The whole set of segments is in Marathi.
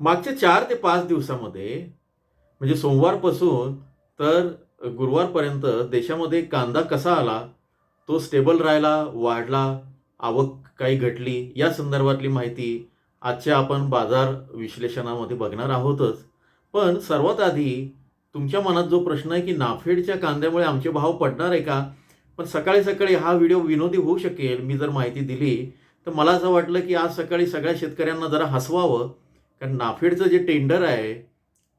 मागच्या चार ते पाच दिवसामध्ये म्हणजे सोमवारपासून तर गुरुवारपर्यंत देशामध्ये कांदा कसा आला तो स्टेबल राहिला वाढला आवक काही घटली या संदर्भातली माहिती आजच्या आपण बाजार विश्लेषणामध्ये बघणार आहोतच. पण सर्वात आधी तुमच्या मनात जो प्रश्न आहे की नाफेडच्या कांद्यामुळे आमचे भाव पडणार आहे का? पण सकाळी सकाळी हा व्हिडिओ विनोदी होऊ शकेल मी जर माहिती दिली तर मला असं वाटलं की आज सकाळी सगळ्या शेतकऱ्यांना जरा हसवावं. कारण नाफेडचं जे टेंडर आहे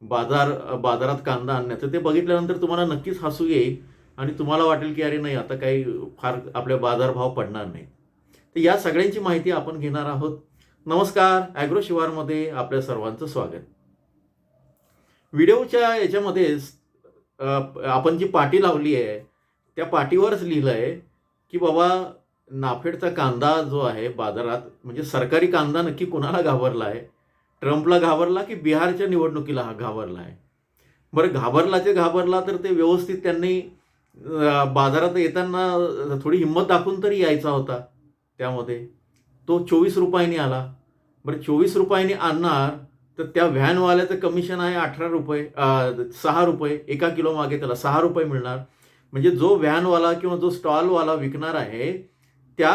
बाजार बाजारात कांदा आणण्याचं ते बघितल्यानंतर तुम्हाला नक्कीच हसू येईल आणि तुम्हाला वाटेल की अरे नाही आता काही फार आपल्या बाजारभाव पडणार नाही तर या सगळ्यांची माहिती आपण घेणार आहोत. नमस्कार ॲग्रो शिवारमध्ये आपल्या सर्वांचं स्वागत. व्हिडिओच्या याच्यामध्ये आपण जी पाटी लावली आहे त्या पाटीवरच लिहिलं आहे की बाबा नाफेडचा कांदा जो आहे बाजारात म्हणजे सरकारी कांदा नक्की कुणाला घाबरला आहे ट्रम्पला घाबरला की बिहारच्या निवडणुकीला हा घाबरला आहे? बरं घाबरला ते घाबरला तर ते व्यवस्थित त्यांनी बाजारात येताना थोडी हिंमत दाखवून तरी यायचा होता त्यामध्ये. तो चोवीस रुपयांनी आला. बरं चोवीस रुपयांनी आणणार तर त्या व्हॅनवाल्याचं कमिशन आहे अठरा रुपये सहा रुपये एका किलो मागे त्याला सहा रुपये मिळणार. म्हणजे जो व्हॅनवाला किंवा जो स्टॉलवाला विकणार आहे त्या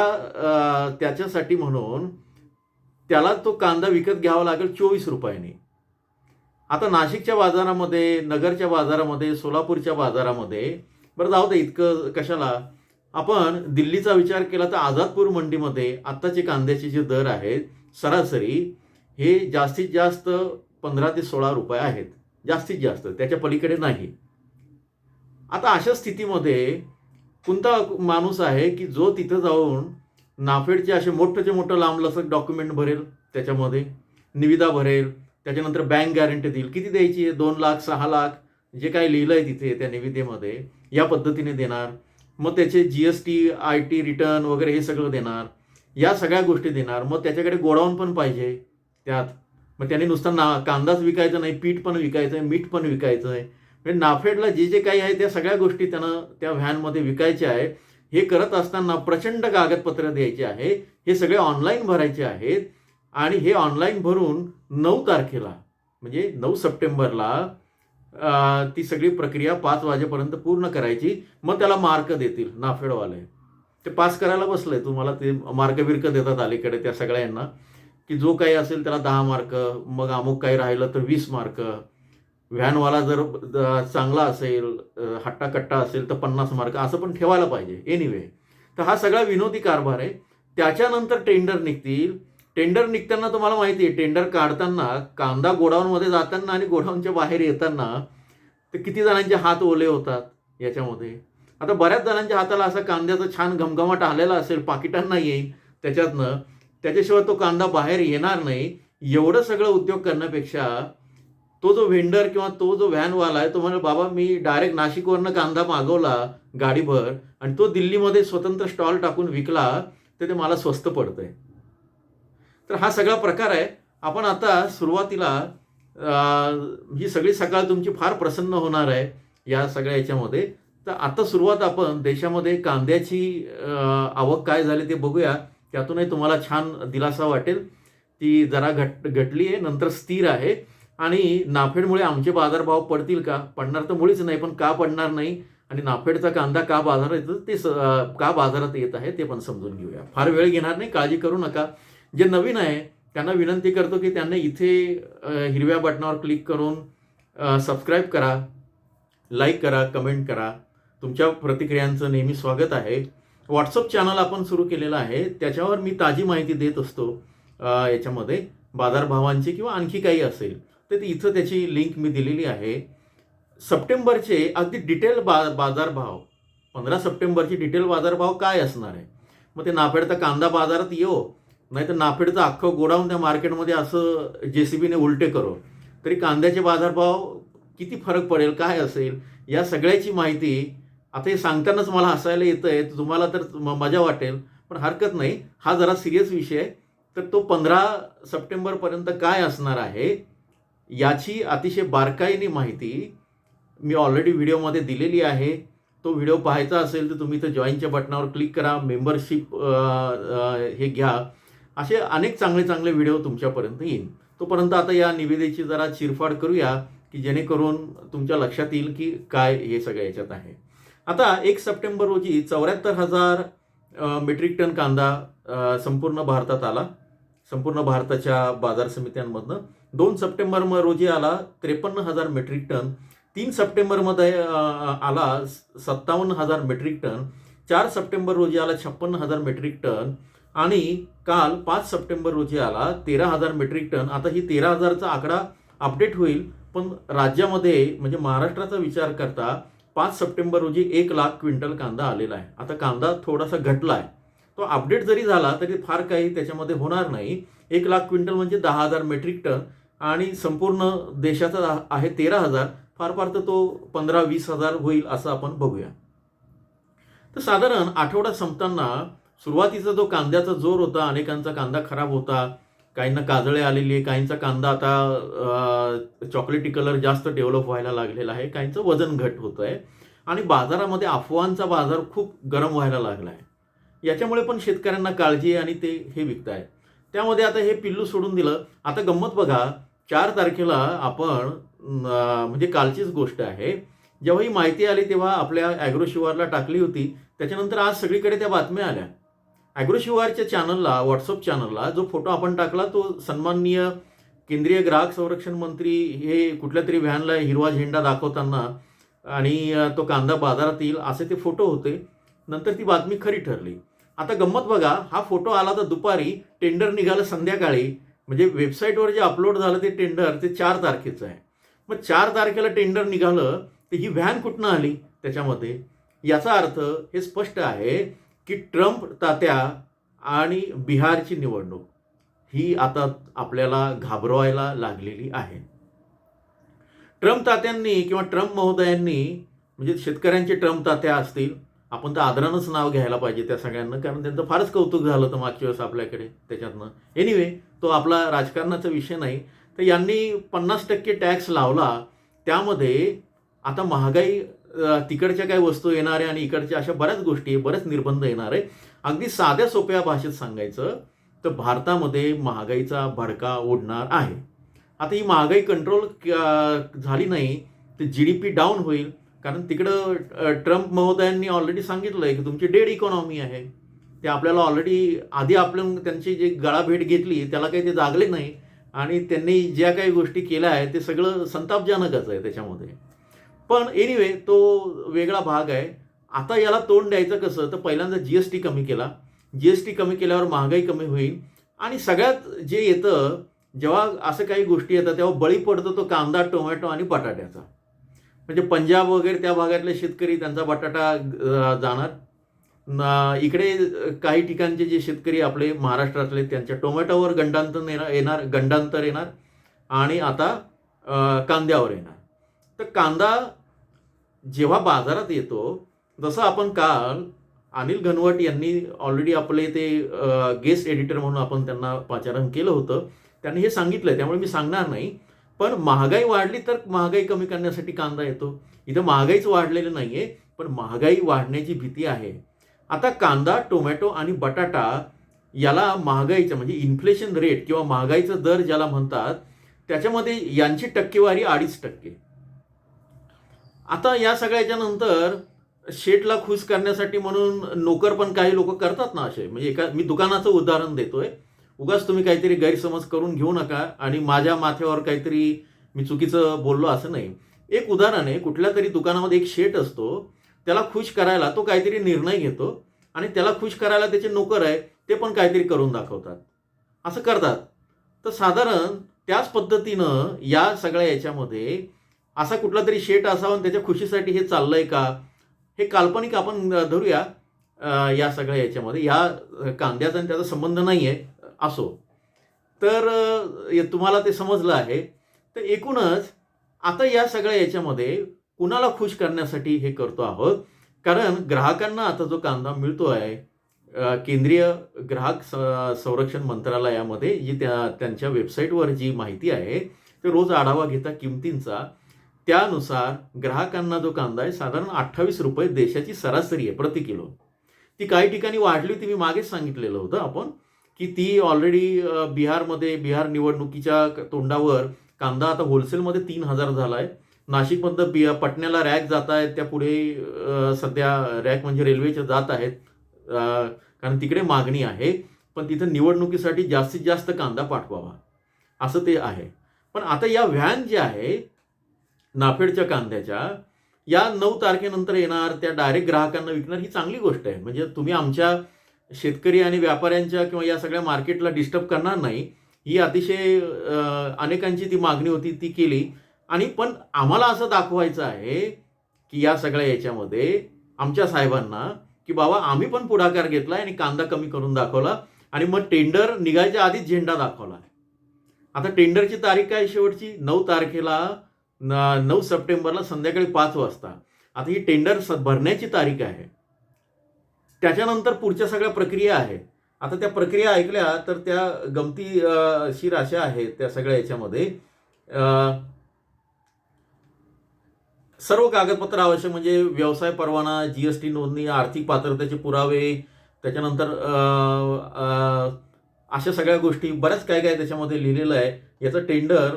त्याच्यासाठी म्हणून त्याला तो कांदा विकत घ्यावा लागेल चोवीस रुपयाने. आता नाशिकच्या बाजारामध्ये नगरच्या बाजारामध्ये सोलापूरच्या बाजारामध्ये बरं जाऊ दे इतकं कशाला आपण दिल्लीचा विचार केला तर आझादपूर मंडीमध्ये आत्ताचे कांद्याचे जे दर आहेत सरासरी हे जास्तीत जास्त पंधरा ते सोळा रुपये आहेत. जास्तीत जास्त त्याच्या पलीकडे नाही. आता अशा स्थितीमध्ये कोणता माणूस आहे की जो तिथं जाऊन नाफेडचे असे मोठंचे मोठं लांबलचक डॉक्युमेंट भरेल त्याच्यामध्ये निविदा भरेल त्याच्यानंतर बँक गॅरंटी देईल. किती द्यायची आहे? दोन लाख सहा लाख जे काही लिहिलं आहे तिथे त्या निविदेमध्ये या पद्धतीने देणार. मग त्याचे G S T I T return वगैरे हे सगळं देणार. या सगळ्या गोष्टी देणार. मग त्याच्याकडे गोडाऊन पण पाहिजे त्यात. मग त्याने नुसता ना कांदाच विकायचा नाही पीठ पण विकायचं आहे मीठ पण विकायचं आहे म्हणजे नाफेडला जे जे काही आहे त्या सगळ्या गोष्टी त्यानं त्या व्हॅनमध्ये विकायच्या आहे हे करत असताना प्रचंड कागदपत्र द्यायचे आहे. हे सगळे ऑनलाईन भरायचे आहेत. आणि हे ऑनलाईन भरून नऊ तारखेला म्हणजे नऊ सप्टेंबरला ती सगळी प्रक्रिया पाच वाजेपर्यंत पूर्ण करायची. मग त्याला मार्क देतील नाफेडवाले. ते पास करायला बसलंय तुम्हाला ते मार्क बिर्क देतात अलीकडे त्या सगळ्यांना. की जो काही असेल त्याला दहा मार्क मग अमुक काही राहिलं तर वीस मार्क. व्हॅनवाला जर चांगला असेल हट्टाकट्टा असेल तर पन्नास मार्क असं पण ठेवायला पाहिजे. एनिवे तर हा सगळा विनोदी कारभार आहे. त्याच्यानंतर टेंडर निघतील. टेंडर निघताना तुम्हाला माहिती आहे टेंडर काढताना कांदा गोडाऊनमध्ये जाताना आणि गोडाऊनच्या बाहेर येताना तर किती जणांचे हात ओले होतात याच्यामध्ये? आता बऱ्याच जणांच्या हाताला असा कांद्याचा छान घमघमाट आलेला असेल पाकिटांना येईल त्याच्यातनं. त्याच्याशिवाय तो कांदा बाहेर येणार नाही. एवढं सगळं उद्योग करण्यापेक्षा तो जो व्हेंडर किंवा तो जो व्हॅनवाला आहे तो म्हणे बाबा मी डायरेक्ट नाशिकवरनं कांदा मागवला गाडीभर आणि तो दिल्लीमध्ये स्वतंत्र स्टॉल टाकून विकला तर ते मला स्वस्त पडतंय. तर हा सगळा प्रकार आहे. आपण आता सुरुवातीला ही सगळी सकाळ तुमची फार प्रसन्न होणार आहे या सगळ्या याच्यामध्ये. तर आता सुरुवात आपण देशामध्ये कांद्याची आवक काय झाली ते बघूया. त्यातूनही तुम्हाला छान दिलासा वाटेल. ती जरा घट घटली आहे नंतर स्थिर आहे. आणि नाफेडमुळे आमचे बाजारभाव पडतील का? पडणार तर मुळीच नाही पण का पडणार नाही? आणि नाफेडचा कांदा का बाजारात येतो? ते स- का बाजारात येत आहे ते पण समजून घेऊया. फार वेळ घेणार नाही काळजी करू नका. जे नवीन आहे त्यांना विनंती करतो की त्यांना इथे हिरव्या बटनावर क्लिक करून सबस्क्राईब करा लाईक करा कमेंट करा. तुमच्या प्रतिक्रियांचं नेहमी स्वागत आहे. व्हॉट्सअप चॅनल आपण सुरू केलेलं आहे. त्याच्यावर मी ताजी माहिती देत असतो. याच्यामध्ये बाजारभावांची किंवा आणखी काही असेल. तर ती इथं त्याची लिंक मी दिलेली आहे. सप्टेंबरचे अगदी डिटेल बा बाजारभाव. पंधरा सप्टेंबरची डिटेल बाजारभाव काय असणार आहे? मग ते नाफेडचा कांदा बाजारात येऊ नाही तर नाफेडचं अख्खं गोडाऊन त्या मार्केटमध्ये असं जे सी बीने उलटे करो. तरी कांद्याचे बाजारभाव किती फरक पडेल काय असेल? या सगळ्याची माहिती आता हे सांगतानाच मला हसायला येतं आहे तुम्हाला तर मजा वाटेल. पण हरकत नाही. हा जरा सिरियस विषय आहे. तर तो पंधरा सप्टेंबरपर्यंत काय असणार आहे? याची अतिशय बारकाईने माहिती मी ऑलरेडी व्हिडिओमध्ये दिलेली आहे. तो व्हिडिओ पाहायचा असेल तर तुम्ही इथं जॉईनच्या बटनावर क्लिक करा मेंबरशिप हे घ्या. असे अनेक चांगले चांगले व्हिडिओ तुमच्यापर्यंत येईल. तोपर्यंत आता या निविदेची जरा चिरफाड करूया की जेणेकरून तुमच्या लक्षात येईल की काय हे सगळं याच्यात आहे. आता एक सप्टेंबर रोजी चौऱ्याहत्तर हजार मेट्रिक टन कांदा संपूर्ण भारतात आला. संपूर्ण भारताच्या बाजार समित्यांमधनं. दोन सप्टेंबर रोजी आला त्रेपन्न हजार मेट्रिक टन तीन सप्टेंबरमध्ये आला सत्तावन्न हजार मेट्रिक टन चार सप्टेंबर रोजी आला छप्पन्न हजार मेट्रिक टन आणि काल पाच सप्टेंबर रोजी आला तेरा हजार मेट्रिक टन. आता ही तेरा हजारचा आकडा अपडेट होईल पण राज्यामध्ये म्हणजे महाराष्ट्राचा विचार करता पाच सप्टेंबर रोजी एक लाख क्विंटल कांदा आलेला आहे. आता कांदा थोडासा घटला आहे तो अपडेट जरी झाला तरी फार काही त्याच्यामध्ये होणार नाही. एक लाख क्विंटल म्हणजे दहा हजार मेट्रिक टन आणि संपूर्ण देशाचा आहे तेरा हजार. फार फार तर तो पंधरा वीस हजार होईल असं आपण बघूया. तर साधारण आठवडा संपताना सुरुवातीचा जो कांद्याचा जोर होता अनेकांचा कांदा खराब होता. काहींना काजळे आलेली आहे काहींचा कांदा आता चॉकलेटी कलर जास्त डेव्हलप व्हायला लागलेला आहे. काहींचं वजन घट होतं आहे आणि बाजारामध्ये अफवांचा बाजार खूप गरम व्हायला लागला आहे याच्यामुळे पण शेतकऱ्यांना काळजी आहे आणि ते हे विकताय. त्यामध्ये आता हे पिल्लू सोडून दिलं. आता गंमत बघा चार तारखेला आपण म्हणजे कालचीच गोष्ट आहे. जेव्हा ही माहिती आली तेव्हा आपल्या ॲग्रो शिवारला टाकली होती. त्याच्यानंतर आज सगळीकडे त्या बातम्या आल्या. ॲग्रो शिवारच्या चॅनलला व्हॉट्सअप चॅनलला जो फोटो आपण टाकला तो सन्माननीय केंद्रीय ग्राहक संरक्षण मंत्री हे कुठल्या तरी व्हॅनला हिरवा झेंडा दाखवताना आणि तो कांदा बाजारात येईल असे ते फोटो होते. नंतर ती बातमी खरी ठरली. आता गंमत बघा हा फोटो आला तर दुपारी टेंडर निघालं संध्याकाळी. म्हणजे वेबसाईटवर जे अपलोड झालं ते टेंडर ते चार तारखेचं आहे. मग चार तारखेला टेंडर निघालं तर ही व्हॅन कुठनं आली त्याच्यामध्ये? याचा अर्थ हे स्पष्ट आहे की ट्रम्प तात्या आणि बिहारची निवडणूक ही आता आपल्याला घाबरवायला लागलेली आहे. ट्रम्प तात्यांनी किंवा ट्रम्प महोदयांनी म्हणजे शेतकऱ्यांचे ट्रम्प तात्या असतील आपण तर आदरानंच नाव घ्यायला पाहिजे त्या सगळ्यांना कारण त्यांचं फारच कौतुक झालं होतं मागच्या वेळेस आपल्याकडे त्याच्यातनं. एनिवे तो आपला राजकारणाचा विषय नाही. तर यांनी पन्नास टक्के टॅक्स लावला. त्यामध्ये आता महागाई तिकडच्या काही वस्तू येणार आहे आणि इकडच्या अशा बऱ्याच गोष्टी आहे, बरेच निर्बंध येणार आहे अगदी साध्या सोप्या भाषेत सांगायचं तर भारतामध्ये महागाईचा भडका ओढणार आहे. आता ही महागाई कंट्रोल झाली नाही तर जी डी पी डाऊन होईल. कारण तिकडं ट्रम्प महोदयांनी ऑलरेडी सांगितलं आहे की तुमची डेड इकॉनॉमी आहे. ते आपल्याला ऑलरेडी आधी आपण त्यांची जी गळाभेट घेतली त्याला काही ते जागले नाही. आणि त्यांनी ज्या काही गोष्टी केल्या आहेत ते सगळं संतापजनकच आहे त्याच्यामध्ये. पण एनिवे तो वेगळा भाग आहे. आता याला तोंड द्यायचं कसं? तर पहिल्यांदा जी एस टी कमी केला. जी एस टी कमी केल्यावर महागाई कमी होईल. आणि सगळ्यात जे येतं जेव्हा असं काही गोष्टी येतात तेव्हा बळी पडतो तो कांदा टोमॅटो आणि बटाट्याचा. म्हणजे पंजाब वगैरे त्या भागातले शेतकरी त्यांचा बटाटा जाणार. इकडे काही ठिकाणचे जे शेतकरी आपले महाराष्ट्रातले त्यांच्या टोमॅटोवर गंडांतर येणार येणार गंडांतर येणार आणि आता कांद्यावर येणार. तर कांदा जेव्हा बाजारात येतो जसं आपण काल अनिल घनवट यांनी ऑलरेडी आपले ते गेस्ट एडिटर म्हणून आपण त्यांना पाचारण केलं होतं. त्यांनी हे सांगितलं त्यामुळे मी सांगणार नाही. पण महागाई वाढली तर महागाई कमी करण्यासाठी कांदा येतो. इथं महागाईच वाढलेली नाही आहे पण महागाई वाढण्याची भीती आहे. आता कांदा टोमॅटो आणि बटाटा याला महागाईचं म्हणजे इन्फ्लेशन रेट किंवा महागाईचा दर ज्याला म्हणतात त्याच्यामध्ये यांची टक्केवारी अडीच टक्के. आता या सगळ्याच्या नंतर शेटला खुश करण्यासाठी म्हणून नोकर पण काही लोक करतात ना असे. म्हणजे एका मी दुकानाचं उदाहरण देतोय. उगाच तुम्ही काहीतरी गैरसमज करून घेऊ नका आणि माझ्या माथ्यावर काहीतरी मी चुकीचं बोललो असं नाही. एक उदाहरण आहे कुठल्या तरी दुकानामध्ये एक शेट असतो त्याला खुश करायला तो काहीतरी निर्णय घेतो आणि त्याला खुश करायला त्याचे नोकर आहे ते पण काहीतरी करून दाखवतात. असं करतात. तर साधारण त्याच पद्धतीनं या सगळ्या याच्यामध्ये असा कुठला तरी शेट असावा आणि त्याच्या खुशीसाठी हे चाललंय का हे काल्पनिक आपण धरूया या सगळ्या याच्यामध्ये. या कांद्याचा आणि त्याचा संबंध नाही आहे असो. तर तुम्हाला ते समजलं आहे. तर एकूणच आता या सगळ्या याच्यामध्ये कुणाला खुश करण्यासाठी हे करतो आहोत? कारण ग्राहकांना आता जो कांदा मिळतो आहे केंद्रीय ग्राहक संरक्षण मंत्रालयामध्ये जी त्या त्यांच्या वेबसाईटवर जी माहिती आहे ते रोज आढावा घेता किमतींचा. त्यानुसार ग्राहकांना जो कांदा आहे साधारण अठ्ठावीस रुपये देशाची सरासरी आहे प्रति किलो. ती काही ठिकाणी वाढली होती मी मागेच सांगितलेलं होतं आपण. की ती ऑलरेडी बिहारमध्ये बिहार निवडणुकीच्या तोंडावर कांदा आता होलसेलमध्ये तीन हजार झाला आहे नाशिकमधनं बि पटण्याला रॅक जात आहेत त्या पुढे सध्या रॅक म्हणजे रेल्वेच्या जात आहेत. कारण तिकडे मागणी आहे पण तिथं निवडणुकीसाठी जास्तीत जास्त कांदा पाठवावा. असं ते आहे. पण आता या व्हॅन ज्या आहे नाफेडच्या कांद्याच्या या नऊ तारखेनंतर येणार त्या डायरेक्ट ग्राहकांना विकणार ही चांगली गोष्ट आहे. म्हणजे तुम्ही आमच्या शेतकरी आणि व्यापाऱ्यांच्या किंवा या सगळ्या मार्केटला डिस्टर्ब करणार नाही. ही अतिशय अनेकांची ती मागणी होती ती केली. आणि पण आम्हाला असं दाखवायचं आहे की या सगळ्या याच्यामध्ये आमच्या साहेबांना की बाबा आम्ही पण पुढाकार घेतला आणि कांदा कमी करून दाखवला आणि मग टेंडर निघायच्या आधीच झेंडा दाखवला. आता टेंडरची तारीख काय शेवटची? नऊ तारखेला नऊ सप्टेंबरला संध्याकाळी पाच वाजता. आता ही टेंडर स- भरण्याची तारीख आहे. त्याच्यानंतर पुढच्या सगळ्या प्रक्रिया आहे आता त्या प्रक्रिया ऐकल्या तर त्या गमती शीर अशा आहेत त्या सगळ्या याच्यामध्ये. सर्व कागदपत्र आवश्यक म्हणजे व्यवसाय परवाना जीएसटी नोंदणी आर्थिक पात्रतेचे पुरावे त्याच्यानंतर अशा सगळ्या गोष्टी बऱ्याच काय काय त्याच्यामध्ये लिहिलेलं आहे. याचं टेंडर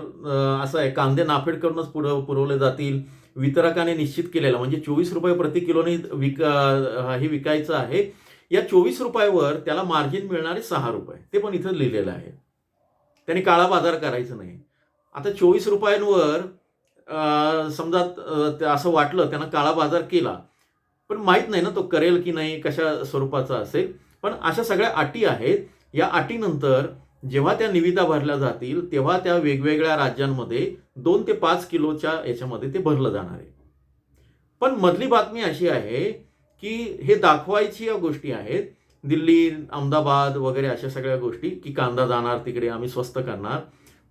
असं आहे. कांदे नाफेड करूनच पुरव पुरवले जातील. वितरकाने निश्चित केलेला म्हणजे चोवीस रुपये प्रति किलोने विक हे विकायचं आहे. या चोवीस रुपयावर त्याला मार्जिन मिळणारे सहा रुपये. ते पण इथं लिहिलेलं आहे. त्यांनी काळा बाजार करायचा नाही. आता चोवीस रुपयांवर समजा असं वाटलं त्यानं काळा बाजार केला. पण माहीत नाही ना तो करेल की नाही कशा स्वरूपाचा असेल. पण अशा सगळ्या अटी आहेत. या अटीनंतर जेव्हा त्या निविदा भरल्या जातील तेव्हा त्या वेगवेगळ्या राज्यांमध्ये दोन ते पाच किलोच्या याच्यामध्ये ते भरलं जाणार आहे. पण मधली बातमी अशी आहे की हे दाखवायची या गोष्टी आहेत. दिल्ली अहमदाबाद वगैरे अशा सगळ्या गोष्टी की कांदा जाणार तिकडे आम्ही स्वस्त करणार.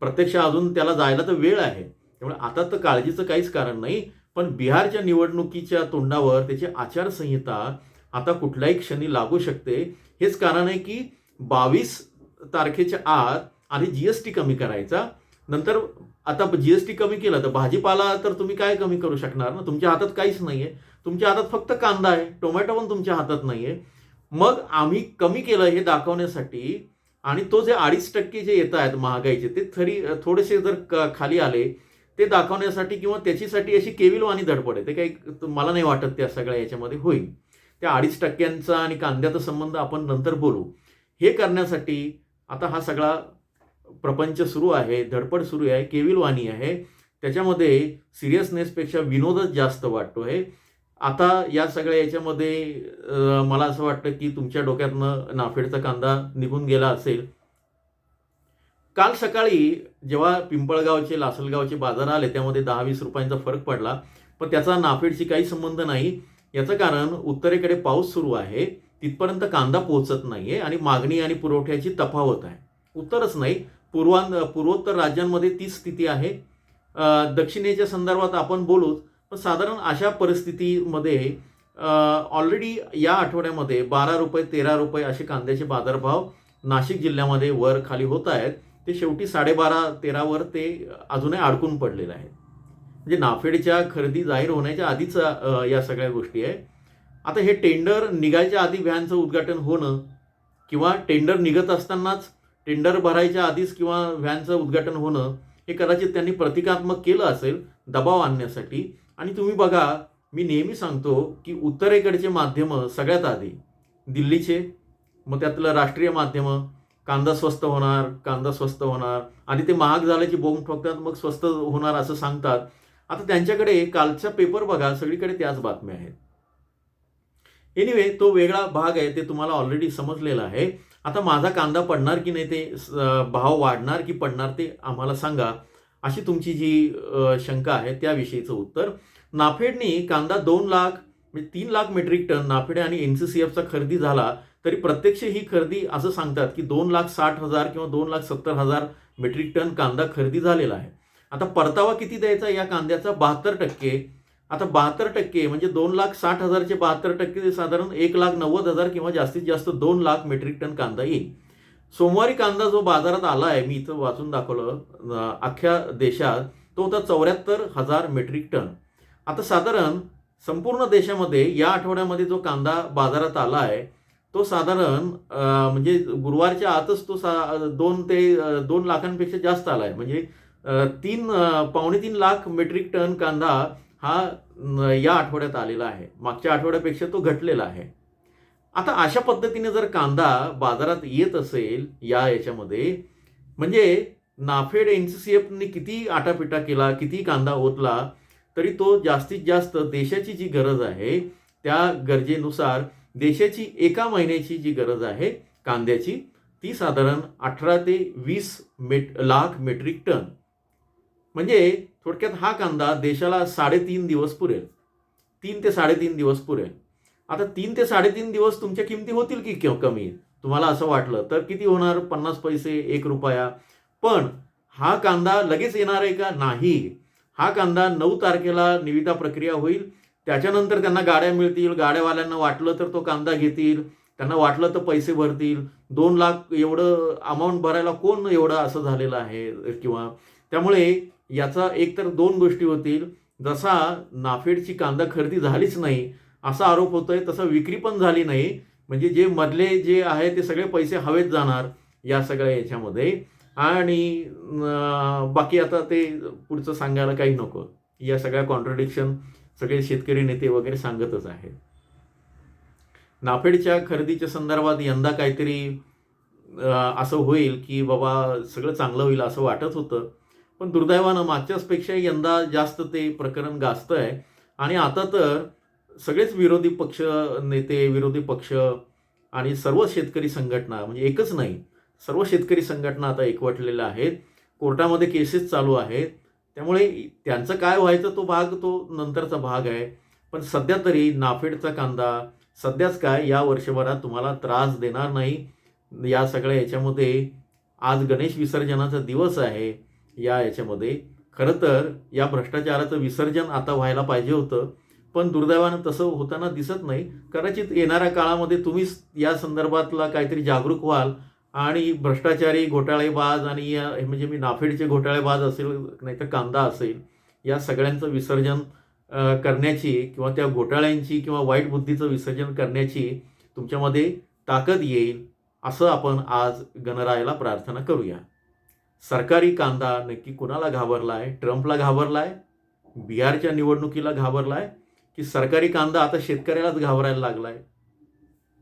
प्रत्यक्ष अजून त्याला जायला तर वेळ आहे. त्यामुळे आता तर काळजीचं काहीच कारण नाही पण बिहारच्या निवडणुकीच्या तोंडावर त्याची आचारसंहिता आता कुठल्याही क्षणी लागू शकते. हेच कारण आहे की बावीस तारखेच्या आत आधी टी कमी करायचा. नंतर आता जी एस टी कमी केलं तर भाजीपाला तर तुम्ही काय कमी करू शकणार ना? तुमच्या हातात काहीच नाही आहे तुमच्या हातात फक्त कांदा आहे. टोमॅटो पण तुमच्या हातात नाही आहे मग आम्ही कमी केलं हे दाखवण्यासाठी आणि तो जे अडीच टक्के जे येत आहेत महागाईचे ते तरी थोडेसे जर क- खाली आले ते दाखवण्यासाठी किंवा त्याच्यासाठी अशी केविलवाणी धडपड आहे. ते काही मला नाही वाटत त्या सगळ्या याच्यामध्ये होईल. त्या अडीच टक्क्यांचा आणि कांद्याचा संबंध आपण नंतर बोलू. हे करण्यासाठी आता हा सगळा प्रपंच सुरू आहे धडपड सुरू आहे केविलवाणी आहे. त्याच्यामध्ये सिरियसनेसपेक्षा विनोदच जास्त वाटतो आहे. आता या सगळ्या याच्यामध्ये मला असं वाटतं की तुमच्या डोक्यातनं नाफेडचा कांदा निघून गेला असेल. काल सकाळी जेव्हा पिंपळगावचे लासलगावचे बाजार आले त्यामध्ये दहा वीस रुपयांचा फरक पडला. पण त्याचा नाफेडशी काही संबंध नाही. याचं कारण उत्तरेकडे पाऊस सुरू आहे. तिथपर्यंत कांदा पोहोचत नाही आहे आणि मागणी आणि पुरवठ्याची तफावत आहे. उत्तरच नाही. पूर्वां पूर्वोत्तर राज्यांमध्ये तीच स्थिती आहे. दक्षिणेच्या संदर्भात आपण बोलूच पण साधारण अशा परिस्थितीमध्ये ऑलरेडी या आठवड्यामध्ये बारा रुपये तेरा रुपये असे कांद्याचे बाजारभाव नाशिक जिल्ह्यामध्ये वर खाली होत आहेत. ते शेवटी साडेबारा तेरावर ते अजूनही अडकून पडलेलं आहे म्हणजे नाफेडच्या खरेदी जाहीर होण्याच्या आधीच या सगळ्या गोष्टी आहे आता हे टेंडर निघायच्या आधी व्हॅनचं उद्घाटन होणं किंवा टेंडर निघत असतानाच टेंडर भरायच्या आधीच किंवा व्हॅनचं उद्घाटन होणं हे कदाचित त्यांनी प्रतिकात्मक केलं असेल दबाव आणण्यासाठी. आणि तुम्ही बघा मी नेहमी सांगतो की उत्तरेकडचे माध्यमं सगळ्यात आधी दिल्लीचे मग त्यातलं राष्ट्रीय माध्यमं कांदा स्वस्त होणार कांदा स्वस्त होणार आणि ते महाग झाल्याची बोंब ठोकतात मग स्वस्त होणार असं सांगतात. आता त्यांच्याकडे कालचा पेपर बघा सगळीकडे त्याच बातम्या आहेत. एनिवे तो वेगळा भाग आहे ते तुम्हाला ऑलरेडी समजलेला आहे. आता माझा कांदा पडणार की नाही ते भाव वाढणार की पडणार ते आम्हाला सांगा. अशी तुमची जी शंका आहे त्याविषयीचं उत्तर. नाफेडनी कांदा दोन लाख म्हणजे तीन लाख मेट्रिक टन नाफेड आणि एन सी सी एफचा खरेदी झाला तरी प्रत्यक्ष ही खरेदी असं सांगतात की दोन लाख साठ हजार किंवा दोन लाख सत्तर हजार मेट्रिक टन कांदा खरेदी झालेला आहे. आता परतावा किती द्यायचा या कांद्याचा? बहात्तर टक्के. आता बहात्तर टक्के म्हणजे दोन लाख साठ हजारचे बहात्तर टक्के ते साधारण एक लाख नव्वद हजार किंवा जास्तीत जास्त दोन लाख मेट्रिक टन कांदा येईल. सोमवारी कांदा जो बाजारात आला आहे मी इथं वाचून दाखवलं अख्ख्या देशात तो होता चौऱ्याहत्तर हजार मेट्रिक टन. आता साधारण संपूर्ण देशामध्ये या आठवड्यामध्ये जो कांदा बाजारात आला आहे तो साधारण म्हणजे गुरुवारच्या आतच तो सा दोन ते दोन लाखांपेक्षा जास्त आला आहे म्हणजे तीन पावणे तीन लाख मेट्रिक टन कांदा हा या आठवड्यात आलेला आहे. मागच्या आठवड्यापेक्षा तो घटलेला आहे. आता अशा पद्धतीने जर कांदा बाजारात येत असेल या याच्यामध्ये म्हणजे नाफेड एन सी सी एफने किती आटापिटा केला किती कांदा ओतला तरी तो जास्तीत जास्त देशाची जी गरज आहे त्या गरजेनुसार देशाची एका महिन्याची जी गरज आहे कांद्याची ती साधारण अठरा ते वीस मेट लाख मेट्रिक टन. म्हणजे थोडक्यात हा कांदा देशाला साडेतीन दिवस पुरेल. तीन ते साडेतीन दिवस पुरेल. आता तीन ते साडेतीन दिवस तुमच्या किमती होतील की किंवा कमी? तुम्हाला असं वाटलं तर किती होणार? पन्नास पैसे एक रुपया. पण हा कांदा लगेच येणार आहे का? नाही. हा कांदा नऊ तारखेला निविदा प्रक्रिया होईल. त्याच्यानंतर त्यांना गाड्या मिळतील. गाड्यावाल्यांना वाटलं तर तो कांदा घेतील. त्यांना वाटलं तर पैसे भरतील. दोन लाख एवढं अमाऊंट भरायला कोण एवढं असं झालेलं आहे? किंवा त्यामुळे याचा एकतर दोन गोष्टी होतील. जसा नाफेडची कांदा खरेदी झालीच नाही असा आरोप होतोय तसा विक्री पण झाली नाही. म्हणजे जे मधले जे आहे ते सगळे पैसे हवेत जाणार या सगळ्या याच्यामध्ये. आणि बाकी आता ते पुढचं सांगायला काही नको. या सगळ्या कॉन्ट्रडिक्शन सगळे शेतकरी नेते वगैरे सांगतच आहेत. नाफेडच्या खरेदीच्या संदर्भात यंदा काहीतरी असं होईल की बाबा सगळं चांगलं होईल असं वाटत होतं. पण दुर्दैवानं मागच्याचपेक्षा यंदा जास्त ते प्रकरण गाजतं आहे आणि आता तर सगळेच विरोधी पक्ष नेते विरोधी पक्ष आणि सर्व शेतकरी संघटना म्हणजे एकच नाही सर्व शेतकरी संघटना आता एकवटलेल्या आहेत. कोर्टामध्ये केसेस चालू आहेत. त्यामुळे त्यांचं काय व्हायचं तो भाग तो नंतरचा भाग आहे. पण सध्या तरी नाफेडचा कांदा सध्याच काय या वर्षभरात तुम्हाला त्रास देणार नाही. या सगळ्या याच्यामध्ये आज गणेश विसर्जनाचा दिवस आहे. या याच्यामध्ये. खरं तर या भ्रष्टाचाराचं विसर्जन आता व्हायला पाहिजे होतं पण दुर्दैवानं तसं होताना दिसत नाही. कदाचित येणाऱ्या काळामध्ये तुम्हीच या संदर्भातला काहीतरी जागरूक व्हाल आणि भ्रष्टाचारी घोटाळेबाज आणि या म्हणजे मी नाफेडचे घोटाळेबाज असेल नाहीतर कांदा असेल या सगळ्यांचं विसर्जन करण्याची किंवा त्या घोटाळ्यांची किंवा वाईट बुद्धीचं विसर्जन करण्याची तुमच्यामध्ये ताकद येईल असं आपण आज गणरायाला प्रार्थना करूया. सरकारी कांदा नक्की कुणाला घाबरला आहे ट्रम्पला घाबरला आहे बिहारच्या निवडणुकीला घाबरला आहे की सरकारी कांदा आता शेतकऱ्यालाच घाबरायला लागला आहे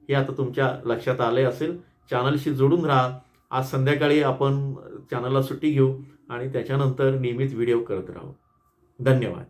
हे आता तुमच्या लक्षात आले असेल. चॅनलशी जोडून राहा. आज संध्याकाळी आपण चॅनलला सुट्टी घेऊ आणि त्याच्यानंतर नियमित व्हिडिओ करत राहू. धन्यवाद.